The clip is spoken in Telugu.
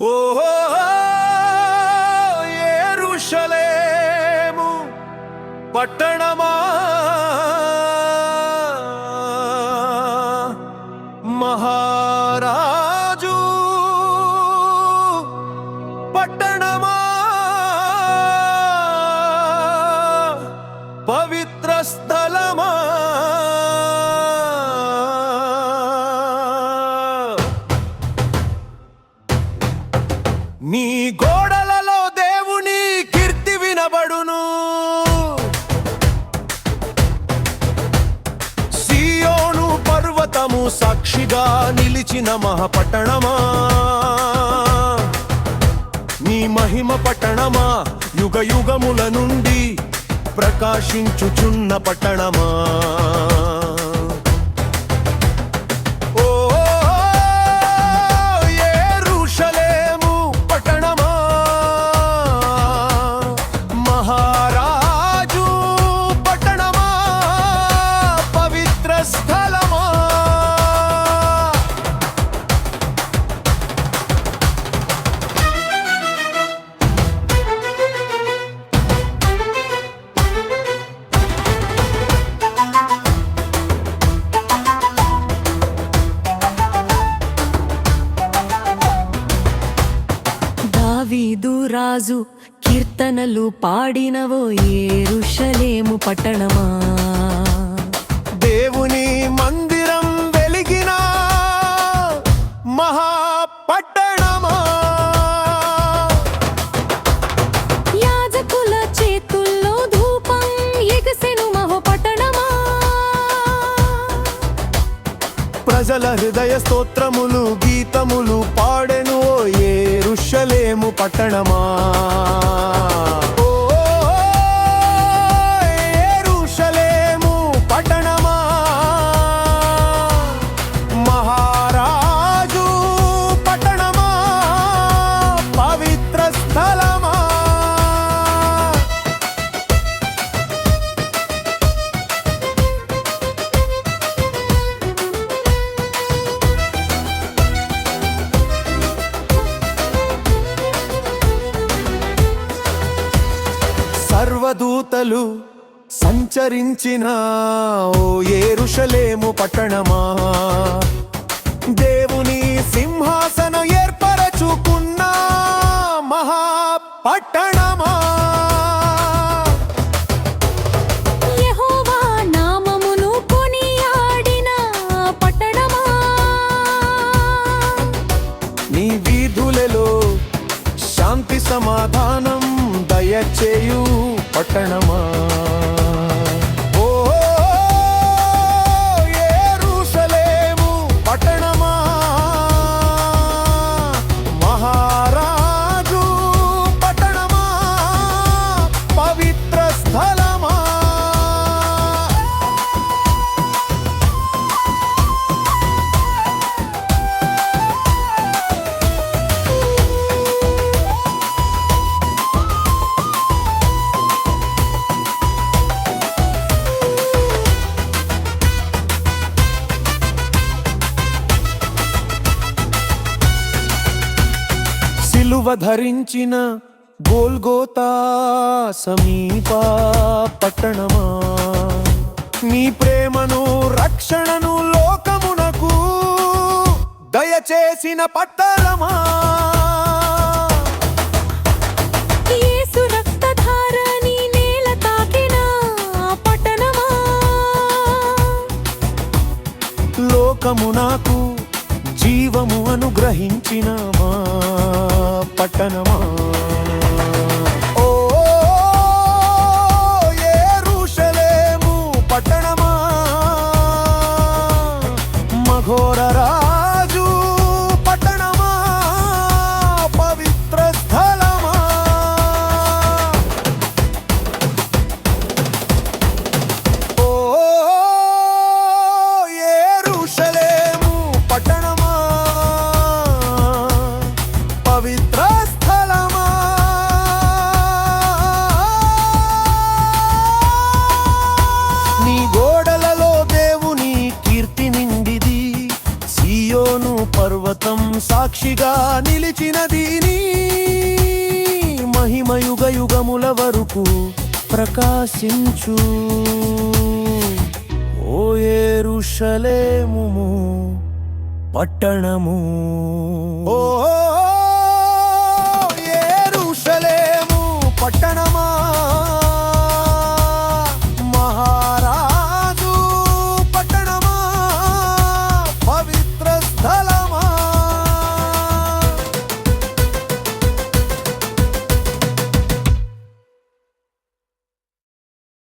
ఓహో ఏరుషలేము పట్టణమా మహారాజు పట్టణమా పవిత్ర గోడలలో దేవుని కీర్తి వినబడును. సియోను పర్వతము సాక్షిగా నిలిచిన మహాపట్టణమా? నీ మహిమ పట్టణమా? యుగ యుగముల నుండి ప్రకాశించుచున్న పట్టణమా? రాజు కీర్తనలు పాడినవో ఏరుషలేము పట్టణమా? ప్రజల హృదయ స్తోత్రములు గీతములు పాడెను ఓ ఏ పట్టణమా. పట్టణమా. మహారాజు పట్టణమా పవిత్ర స్థలమా సర్వదూతలు సంచరించిన ఓ ఏరుషలేము పట్టణమా? దేవుని సింహాసనం ఏర్పరచుకున్న కొనియాడిన పట్టణమా? నీ వీధులలో శాంతి సమాధానం దయచేయు పట్టణమా? సిలువ ధరించిన గోల్గోతా సమీప పట్టణమా? నీ ప్రేమను రక్షణను లోకమునకు దయచేసిన పట్టణమా? జీవము అనుగ్రహించిన మా పట్టణమా? సాక్షిగా నిలిచినది నీ మహిమయుగ యుగముల వరకు ప్రకాశించు. ఓ ఏరుషలేము పట్టణము. ఓ ఏరుషలేము పట్టణము.